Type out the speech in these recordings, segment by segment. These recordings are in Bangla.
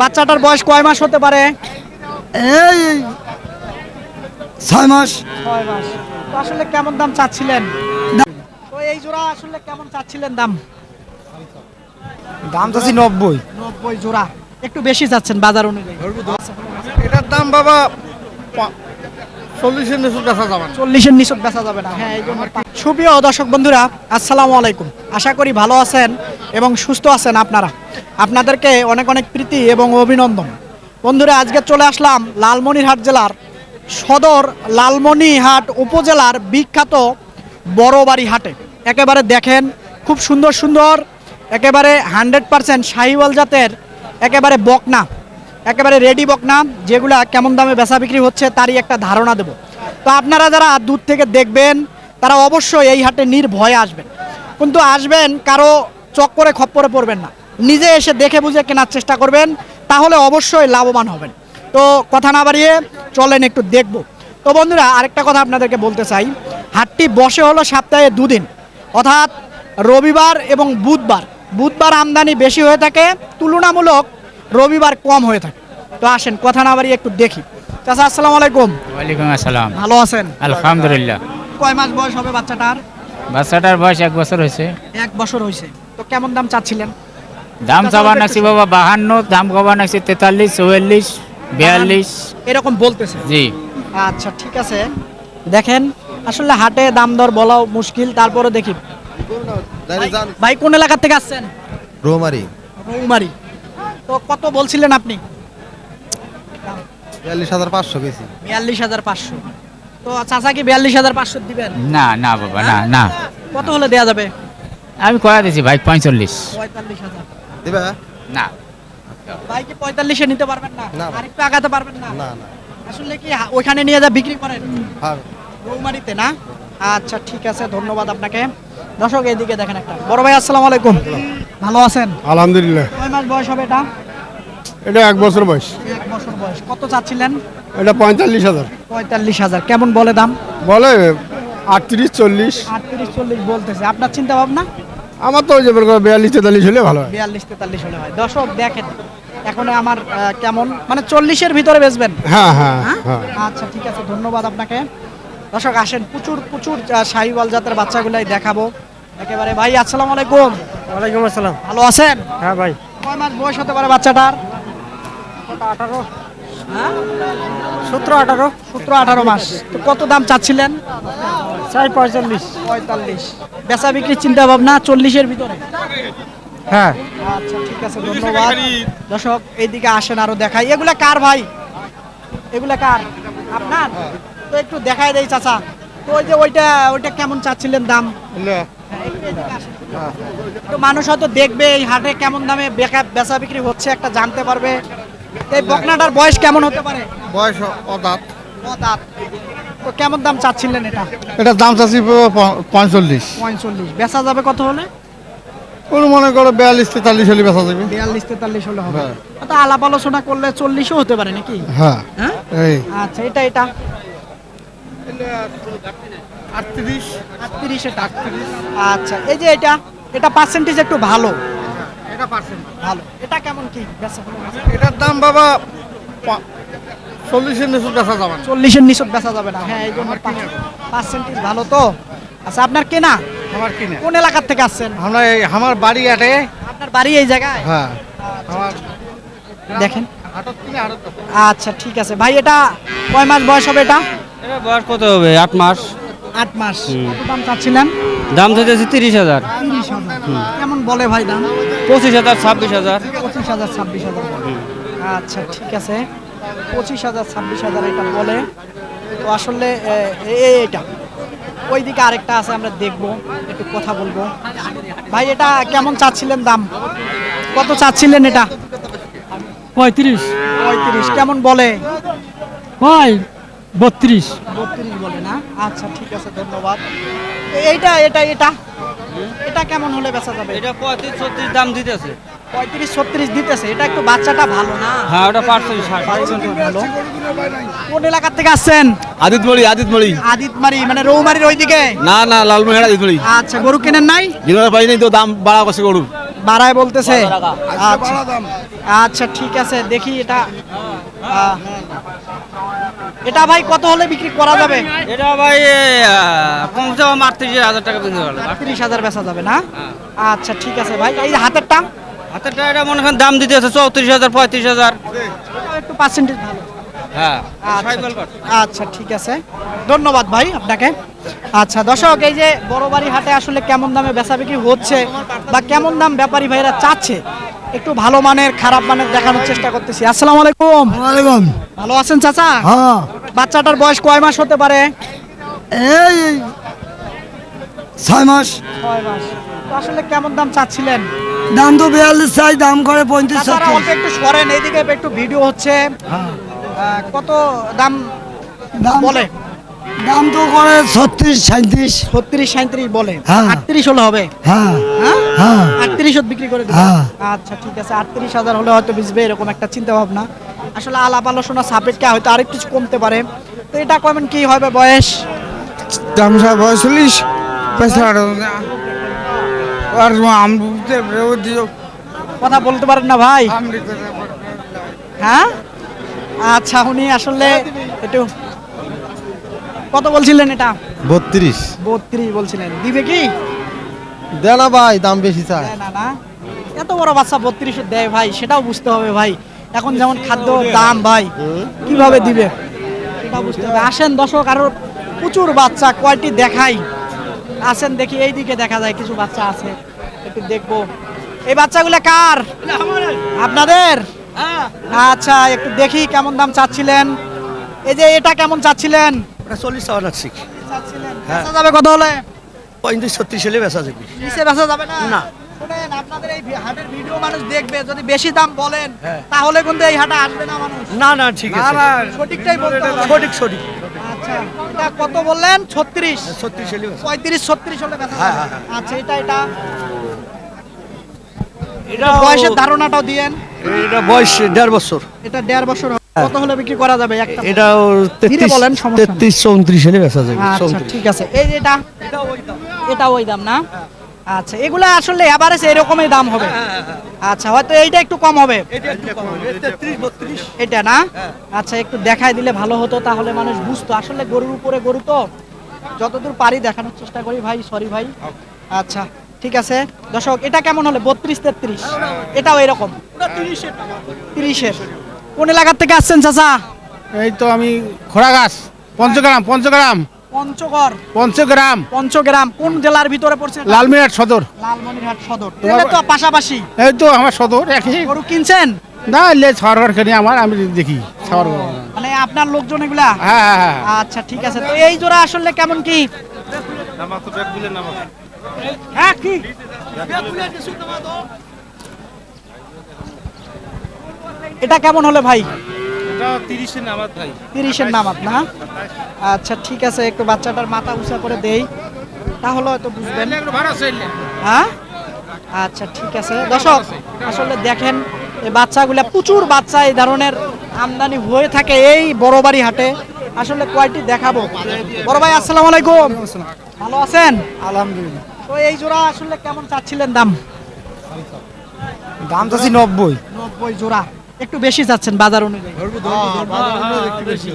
বাচ্চাটার বয়স কয় মাস হতে পারে? এই ছয় মাস। ছয় মাস। তো আসলে কেমন দাম চাচ্ছিলেন? তো এই জোড়া আসলে কেমন চাচ্ছিলেন দাম? দাম চাচ্ছি নব্বই। নব্বই জোড়া। একটু বেশি চাচ্ছেন বাজার অনুযায়ী। এটার দাম বাবা চল্লিশের নিচু দেখা যাবে না। চল্লিশের নিচক বেচা যাবে না। হ্যাঁ এই জন্য সুপ্রিয় দর্শক বন্ধুরা আসসালামু আলাইকুম। আশা করি ভালো আছেন এবং সুস্থ আছেন আপনারা। আপনাদেরকে অনেক অনেক প্রীতি এবং অভিনন্দন। বন্ধুরা, আজকে চলে আসলাম লালমনিরহাট জেলার সদর লালমনিহাট উপজেলার বিখ্যাত বড়বাড়ি হাটে। একেবারে দেখেন, খুব সুন্দর সুন্দর, একেবারে হান্ড্রেড পারসেন্ট শাহিওয়াল জাতের, একেবারে বকনা, একেবারে রেডি বকনা, যেগুলা কেমন দামে বেচা বিক্রি হচ্ছে তারই একটা ধারণা দেব। তো আপনারা যারা দূর থেকে দেখবেন, তারা অবশ্যই এই হাটে নির্ভয়ে আসবেন। কিন্তু আসবেন, কারও চক্করে খপ্পরে পড়বেন না। নিজে এসে দেখে বুঝে কেনার চেষ্টা করবেন তাহলে অবশ্যই লাভবান হবেন। তো কথা না বাড়িয়ে চলেন একটু দেখব। তো বন্ধুরা আরেকটা কথা আপনাদেরকে বলতে চাই। হাটটি বসে হলো সপ্তাহে দুদিন। অর্থাৎ রবিবার এবং বুধবার। বুধবার আমদানি বেশি হয়ে থাকে তুলনামূলক রবিবার কম হয়ে থাকে। তো আসেন কথা না বাড়িয়ে একটু দেখি। চাচা আসসালামু আলাইকুম। ওয়ালাইকুম আসসালাম। ভালো আছেন? আলহামদুলিল্লাহ। কয় মাস বয়স হবে বাচ্চাটার? বাচ্চাটার বয়স এক বছর হয়েছে। এক বছর হয়েছে। তো কেমন দাম চাচ্ছিলেন? দাম চাবা নাকছি বাবা বাহান্ন দাম কবা নাকছি তেতাল্লিশ চুয়াল্লিশ বিয়াল্লিশ। এরকম বলতেছে? জি। আচ্ছা ঠিক আছে। দেখেন আসলে হাটে দাম দর বলাও মুশকিল তারপরে দেখি। ভাই কোন এলাকা থেকে আসছেন? রোমারি। রৌমারি। তো কত বলছিলেন আপনি? বিয়াল্লিশ হাজার পাঁচশো বেশি বিয়াল্লিশ হাজার পাঁচশো। তো চাচা কি বিয়াল্লিশ হাজার পাঁচশো দিবেন? না না বাবা না না। কত হলে দেয়া যাবে? আমি করা দিছি ভাই পঁয়তাল্লিশ। পঁয়তাল্লিশ হাজার। দিবা? না। ভাই কি পঁয়তাল্লিশে নিতে পারবেন না। না। আর একটু আগাতে পারবেন না? না না। আসলে কি ওইখানে নিয়ে যা বিক্রি করেন? হ্যাঁ। রৌমারিতে না? আচ্ছা ঠিক আছে ধন্যবাদ আপনাকে। দর্শক এইদিকে দেখেন একটা। বড় ভাই আসসালামু আলাইকুম। ভালো আছেন? আলহামদুলিল্লাহ। কয় মাস বয়স হবে এটা? এটা এক বছর বয়স। এক বছর বয়স। কত চাচ্ছিলেন? এটা পঁয়তাল্লিশ হাজার। পঁয়তাল্লিশ হাজার। কেমন বলে দাম? বলে আটত্রিশ চল্লিশ। আটত্রিশ চল্লিশ বলতেছে। আপনার চিন্তা ভাবনা আমার তো ওই যে বিয়াল্লিশ তেতাল্লিশ হলে ভালো হয়। বিয়াল্লিশ তেতাল্লিশ হলে হয়। দর্শক দেখেন এখন আমার কেমন? মানে চল্লিশের ভিতরে বেচবেন? হ্যাঁ হ্যাঁ হ্যাঁ? হ্যাঁ। আচ্ছা ঠিক আছে ধন্যবাদ আপনাকে। দর্শক আসেন প্রচুর প্রচুর আহ, শাহিওয়াল জাতের বাচ্চাগুলাই দেখাবো। একেবারে ভাই আসসালামু আলাইকুম। ওয়ালাইকুম আসসালাম। ভালো আছেন? হ্যাঁ ভাই। কয় মাস বয়স হতে পারে বাচ্চাটার? আঠারো। সতেরো আঠারো। সতেরো আঠারো মাস। তো কত দাম চাচ্ছিলেন? চাই পঁয়তাল্লিশ। পঁয়তাল্লিশ। বেচা বিক্রির চিন্তা ভাবনা চল্লিশের ভিতরে? হ্যাঁ। আচ্ছা ঠিক আছে ধন্যবাদ। দর্শক এইদিকে আসেন আরও দেখাই। এগুলা কার ভাই? এগুলা কার? আপনার? তো একটু দেখাই দেই চাচা। তো ওই যে ওইটা ওইটা কেমন চাচ্ছিলেন দাম? হ্যাঁ। তো মানুষ হয়তো দেখবে এই হাটে কেমন দামে বেকা- বেচা বিক্রি হচ্ছে একটা জানতে পারবে। এই বকনাটার বয়স কেমন হতে পারে? বয়স অদাত। ও তো কেমন দাম চাচ্ছিলেন এটা? এটার দাম চাচ্ছি পঁয়তাল্লিশ পঁয়তাল্লিশ বেচা যাবে কত হলে? কোনো মনে করো বিয়াল্লিশ তেতাল্লিশ হলে বেচা যাবে। বিয়াল্লিশ তেতাল্লিশ হলে হবে। হ্যাঁ। তো আলাপ আলোচনা করলে চল্লিশও হতে পারে নাকি? হ্যাঁ। হ্যাঁ? এই। আচ্ছা এটা এটা। আটত্রিশ। আটত্রিশ এটা আচ্ছা এই যে এটা এটা পার্সেন্টেজ একটু ভালো। এটা পার্সেন্ট ভালো। এটা কেমন কি এটার দাম বাবা চল্লিশের নিচু বেচা যাবে না। চল্লিশের নিচক বেচা যাবে না। হ্যাঁ এই জন্য পার্সেন্টেজ ভালো তো। আচ্ছা আপনার কেনা? আমার কিনে। কোন এলাকার থেকে আসছেন? আমরা এই আমার বাড়ি আটে। আপনার বাড়ি এই জায়গায়? হ্যাঁ আমার দেখেন। হাটত কিনে হাটত আচ্ছা ঠিক আছে। ভাই এটা কয় মাস বয়স হবে এটা? এটা বয়স কত হবে? আট মাস। আট মাস। কত দাম চাচ্ছিলেন? দাম চাইতেছি তিরিশ হাজার। কেমন বলে ভাই দাম? পঁচিশ হাজার ছাব্বিশ হাজার। পঁচিশ হাজার ছাব্বিশ হাজার আচ্ছা ঠিক আছে। পঁচিশ হাজার ছাব্বিশ হাজার এটা বলে। তো আসলে এ, এ- এটা। ওইদিকে আরেকটা আছে আমরা দেখব একটু কথা বলব। ভাই এটা কেমন চাচ্ছিলেন দাম? কত চাচ্ছিলেন এটা? পঁয়ত্রিশ। পঁয়ত্রিশ কেমন বলে? ভাই বত্রিশ। বত্রিশ বলে না? আচ্ছা ঠিক আছে ধন্যবাদ। এইটা এটা এটা? এটা কেমন হলে বেচা যাবে? এটা পঁয়ত্রিশ ছত্রিশ দাম দিতেছে। পঁয়ত্রিশ ছত্রিশ দিতেছে এটা একটু বাচ্চাটা ভালো না? হ্যাঁ ওটা পার্সেন্ট ষাট। ভালো। কোন এলাকার থেকে আসছেন? আদিত মরি আদিত মরি আদিতমারি মানে রৌমারির ওইদিকে? না না লালমনিরহাট আদিত মরি আচ্ছা গরু কেনেন নাই? গিনোর পাই নাই তো দাম বাড়া করছে গরু বাড়ায় বলতেছে? আচ্ছা। আচ্ছা ঠিক আছে দেখি এটা। এটা ভাই কত হলে বিক্রি করা যাবে? এটা ভাই কমসে কম আটত্রিশ হাজার টাকা বিক্রি হলো তিরিশ হাজার বেচা যাবে না? আচ্ছা ঠিক আছে ভাই। এই হাতেরটা? হাতেরটা এটা মনে করেন দাম দিতে আছে চৌত্রিশ হাজার পঁয়ত্রিশ হাজার। একটু পার্সেন্টেজ ভালো। হ্যাঁ। আচ্ছা আচ্ছা ঠিক আছে। ধন্যবাদ ভাই আপনাকে। আচ্ছা দর্শক এই যে বড় বাড়ি হাটে আসলে কেমন দামে বেচা বিক্রি হচ্ছে বা কেমন দাম ব্যাপারী ভাইরা চাচ্ছে একটু ভালো মানের খারাপ মানের দেখানোর চেষ্টা করতেছি। আসসালামু আলাইকুম। ওয়ালাইকুম। ভালো আছেন চাচা? হ্যাঁ। বাচ্চাটার বয়স কয় মাস হতে পারে? এই ছয় মাস। ছয় মাস। তো আসলে কেমন দাম চাচ্ছিলেন? দাম তো বিয়াল্লিশ চাই দাম করে পঁয়ত্রিশ একটু সরেন এইদিকে একটু ভিডিও হচ্ছে। হ্যাঁ। কত দাম দাম বলে? দাম তো করে ছত্রিশ সাঁত্রিশ ছত্রিশ সাঁত্রিশ বলে। হ্যাঁ। আটত্রিশ হলে হবে। হ্যাঁ। হ্যাঁ? হ্যাঁ। আটত্রিশ বিক্রি করে দিবে। হ্যাঁ। আচ্ছা ঠিক আছে। আটত্রিশ হাজার হলে হয়তো বেচবে এরকম একটা চিন্তা ভাবনা আসলে আলাপ আলোচনা সাপেক্ষে হয়তো আরেকটু কমতে পারে। তো এটা কমেন কি হবে বয়স? দাম সাহেব বয়সল্লিশ পয়সা আর কথা বলতে পারেন না ভাই? হ্যাঁ? আচ্ছা উনি আসলে একটু কত বলছিলেন এটা? বত্রিশ। বত্রিশ বলছিলেন। দিবে কি? দে না ভাই দাম বেশি চায় না না। এত বড় বাচ্চা বত্রিশ দেয় ভাই সেটাও বুঝতে হবে ভাই। এখন যেমন খাদ্য দাম ভাই কীভাবে দিবে? এটা বুঝতে হবে। আসেন দর্শক আরও প্রচুর বাচ্চা কয়টি দেখাই? আসেন দেখি এই দিকে দেখা যায় কিছু বাচ্চা আছে। একটু দেখব। এই বাচ্চাগুলো কার? আপনাদের? আচ্ছা একটু দেখি কেমন দাম চাচ্ছিলেন। এই যে এটা কেমন চাচ্ছিলেন? চল্লিশ টাকা চাচ্ছিলেন। বেচা যাবে কত হলে? পঁয়ত্রিশ ছত্রিশ হলে বেচা যাবে। নিচে বেচা যাবে না? না। শুনেন আপনাদের এই হাটের ভিডিও মানুষ দেখবে যদি বেশি দাম বলেন তাহলে কিন্তু এই হাটে আসবে না মানুষ। না না ঠিক আছে। সঠিকটাই বলতে সঠিক সঠিক। আচ্ছা এটা কত বললেন? ছত্রিশ? ছত্রিশ হলে বেচা পঁয়ত্রিশ ছত্রিশ হলে বেচা হ্যাঁ, হ্যাঁ, আচ্ছা এটা এটা। এটা বয়সের ধারণাটাও দিয়েন। এটা বয়স দেড় বছর। এটা দেড় বছর। কত হলে বিক্রি করা যাবে? একটা এটা ধীরে বলেন, সমস্যা নেই। তেত্রিশ চৌত্রিশ হলে বেচা যাবে। আচ্ছা ঠিক আছে। এই যে এটা এটা ওই দাম না? আচ্ছা এগুলো আসলে এভারেজ এরকমই দাম হবে। আচ্ছা হয়তো এইটা একটু কম হবে। এটা না? আচ্ছা একটু দেখাই দিলে ভালো হতো তাহলে মানুষ বুঝতো। আসলে গরুর উপরে গরু তো যতদূর পারি দেখানোর চেষ্টা করি ভাই সরি ভাই। আচ্ছা ঠিক আছে। দর্শক এটা কেমন হলে? বত্রিশ তেত্রিশ। এটাও এরকম। তিরিশের। কোন এলাকার থেকে আসছেন চাচা? এই তো আমি খোড়া গাছ পঞ্চগ্রাম পঞ্চগ্রাম। পঞ্চগড়। পঞ্চগ্রাম। পঞ্চগ্রাম কোন জেলার ভিতরে পড়ছে? সদর। লালমনিরহাট সদর। তাহলে তো পাশাপাশি। এই তো আমার সদর একই। গরু কিনছেন? না লে আমার আমি দেখি মানে আপনার লোকজন এগুলা? হ্যাঁ হ্যাঁ হ্যাঁ। আচ্ছা ঠিক আছে। তো এই জোড়া আসলে কেমন কি? হ্যাঁ কি? এটা কেমন হলে ভাই? তিরিশের নামাত না? আচ্ছা ঠিক আছে একটু বাচ্চাটার মাথা উঁচা করে দেই। তাহলে হয়তো বুঝবেন। হ্যাঁ? আচ্ছা ঠিক আছে। দর্শক আসলে দেখেন এই বাচ্চাগুলা প্রচুর বাচ্চা এই ধরনের আমদানি হয়ে থাকে এই বড় বাড়ি হাটে। আসলে কয়টি দেখাবো? বড় ভাই আসসালামু আলাইকুম। ভালো আছেন? আলহামদুলিল্লাহ। তো এই জোড়া আসলে কেমন চাচ্ছিলেন দাম? দাম চাচ্ছি নব্বই। নব্বই জোড়া। একটু বেশি চাচ্ছেন বাজার অনুযায়ী? বেশি।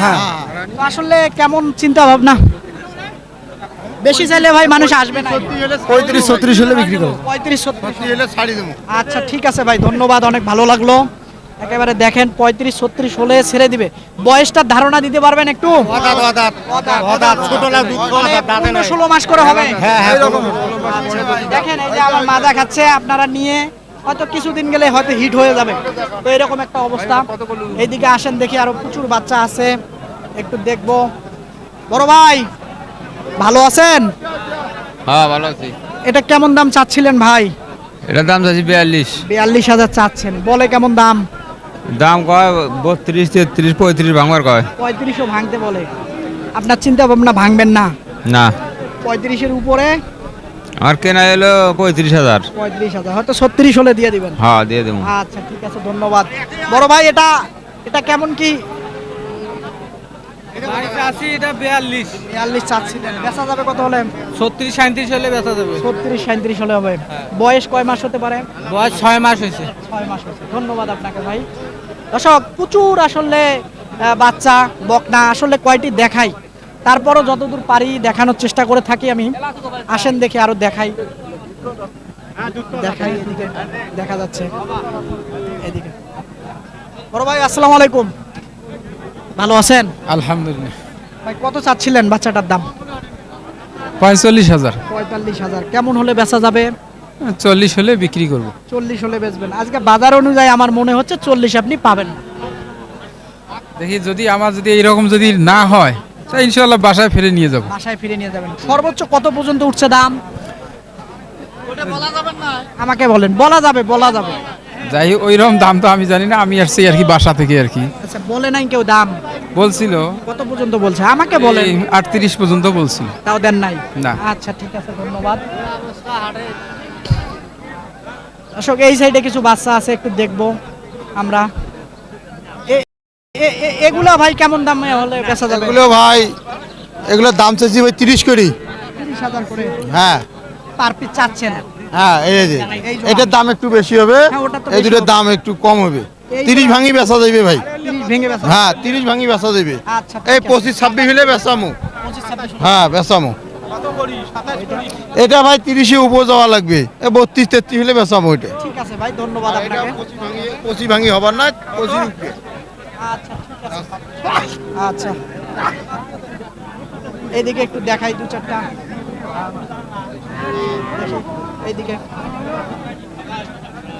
হ্যাঁ। আসলে কেমন চিন্তা ভাবনা বেশি চাইলে ভাই মানুষ আসবে না। পঁয়ত্রিশ ছত্রিশ হলে বিক্রি করো পঁয়ত্রিশ ছত্রিশ। আচ্ছা ঠিক আছে ভাই ধন্যবাদ অনেক ভালো লাগল। একেবারে দেখেন পঁয়ত্রিশ ছত্রিশ হলে ছেড়ে দিবে। বয়সটার ধারণা দিতে পারবেন একটু? মানে ষোলো মাস করে হবে। আচ্ছা, দেখেন এই যে আমার মাজা খাচ্ছে আপনারা নিয়ে হয়তো কিছুদিন গেলে হয়তো হিট হয়ে যাবে। তো এরকম একটা অবস্থা। এইদিকে আসেন দেখি আরও প্রচুর বাচ্চা আছে। একটু দেখব। বড় ভাই ভালো আছেন? হ্যাঁ ভালো আছি। এটা কেমন দাম চাচ্ছিলেন ভাই? এটার দাম চাচ্ছি বিয়াল্লিশ। বিয়াল্লিশ হাজার চাচ্ছেন। বলে কেমন দাম? দাম কয় বত্রিশ তেত্রিশ পঁয়ত্রিশ ভাঙবার কয়। পঁয়ত্রিশও ভাঙতে বলে। আপনার চিন্তা ভাবনা ভাঙবেন না? না। পঁয়ত্রিশের উপরে আমার কেনা এলো পঁয়ত্রিশ হাজার। পঁয়ত্রিশ হাজার হয়তো ছত্রিশ হলে দিয়ে দিবেন। হ্যাঁ দিয়ে দেবো। আচ্ছা ঠিক আছে ধন্যবাদ। বড় ভাই এটা এটা কেমন কি? হবে। বয়স কয় মাস হতে পারে? বয়স ছয় মাস হয়েছে। ছয় মাস হয়েছে। ধন্যবাদ আপনাকে ভাই। দর্শক প্রচুর আসলে আহ, বাচ্চা বকনা আসলে কয়টি দেখাই? তারপরও যতদূর পারি দেখানোর চেষ্টা করে থাকি আমি। আসেন দেখে আরও দেখাই। দেখাই এদিকে দেখা যাচ্ছে। এদিকে। বড় ভাই আসসালামু আলাইকুম। ভালো আছেন? আলহামদুলিল্লাহ। ভাই কত চাচ্ছিলেন বাচ্চাটার দাম? পঁয়তাল্লিশ হাজার। পঁয়তাল্লিশ হাজার। কেমন হলে বেচা যাবে? চল্লিশ হলে বিক্রি করব। চল্লিশ হলে বেচবেন। আজকে বাজার অনুযায়ী আমার মনে হচ্ছে চল্লিশ আপনি পাবেন। দেখি যদি আমার যদি এইরকম যদি না হয় তাই ইনশাল্লাহ বাসায় ফিরে নিয়ে যাব। বাসায় ফিরে নিয়ে যাবেন। সর্বোচ্চ কত পর্যন্ত উঠছে দাম? আমাকে বলেন বলা যাবে বলা যাবে। যাই হোক ওইরকম দাম তো আমি জানি না আমি আসছি আর কি বাসা থেকে আর কি। আচ্ছা বলে নাই কেউ দাম? বলছিল। কত পর্যন্ত বলছে? আমাকে বলেন। আটত্রিশ পর্যন্ত বলছিল। তাও দেন নাই? না। আচ্ছা ঠিক আছে ধন্যবাদ। দর্শক এই সাইডে কিছু বাচ্চা আছে একটু দেখব আমরা। এগুলা ভাই কেমন দামে হলে বেচা যাবে? এগুলো ভাই এগুলোর দাম চাইছি ভাই তিরিশ করি। তিরিশ হাজার করে। হ্যাঁ। পার পিস চাচ্ছেন? হ্যাঁ এই যে এটার দাম একটু বেশি হবে। হ্যাঁ, এই দুটোর দাম একটু কম হবে। তিরিশ। ভাঙি বেচা যাবে ভাই। তিরিশ ভেঙে বেচা হ্যাঁ তিরিশ ভাঙি বেচা যাবে আচ্ছা এই। পঁচিশ ছাব্বিশ হলে বেচামু। হ্যাঁ বেচামু। এটা ভাই তিরিশে উপর যাওয়া লাগবে। এ বত্রিশ তেত্রিশ হলে বেচামু এটা। ঠিক আছে ভাই ধন্যবাদ আপনাকে। পঁচিশ ভাঙি হবার না পঁচিশ। আচ্ছা আচ্ছা। এইদিকে একটু দেখাই দু চারটা। এইদিকে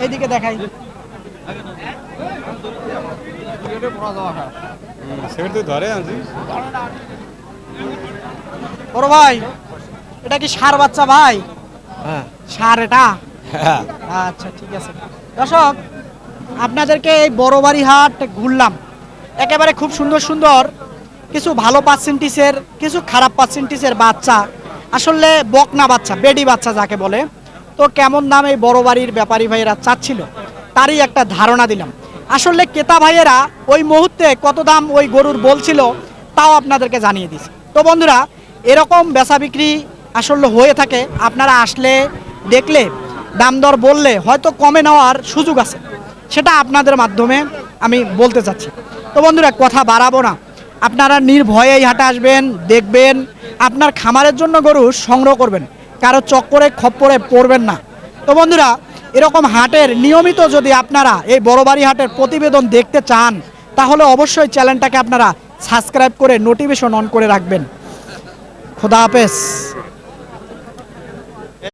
এইদিকে দেখাই। বড় ভাই এটা কি সার বাচ্চা ভাই? সার এটা? আচ্ছা ঠিক আছে। দর্শক আপনাদেরকে এই বড় বাড়ি হাট ঘুরলাম। একেবারে খুব সুন্দর সুন্দর, কিছু ভালো পার্সেন্টিসের কিছু খারাপ পার্সেন্টিসের বাচ্চা, আসলে বকনা বাচ্চা, বেডি বাচ্চা যাকে বলে। তো কেমন দাম এই বড় বাড়ির ব্যাপারী ভাইয়েরা চাচ্ছিল? তারই একটা ধারণা দিলাম। আসলে ক্রেতা ভাইয়েরা ওই মুহূর্তে কত দাম ওই গরুর বলছিল, তাও আপনাদেরকে জানিয়ে দিছি। তো বন্ধুরা, এরকম বেচা বিক্রি আসলে হয়ে থাকে। আপনারা আসলে দেখলে, দাম দর বললে হয়তো কমে নেওয়ার সুযোগ আছে। সেটা আপনাদের মাধ্যমে আমি বলতে চাচ্ছি। তো বন্ধুরা, কথা বাড়াবো না। আপনারা নির্ভয়ে এই হাটে আসবেন, দেখবেন, আপনার খামারের জন্য গরু সংগ্রহ করবেন। কারও চক্করে, খপ্পরে পড়বেন না। তো বন্ধুরা, এরকম হাটের নিয়মিত যদি আপনারা এই বড়বাড়ি হাটের প্রতিবেদন দেখতে চান, তাহলে অবশ্যই চ্যানেলটাকে আপনারা সাবস্ক্রাইব করে নোটিফিকেশন অন করে রাখবেন। খোদা হাফেজ।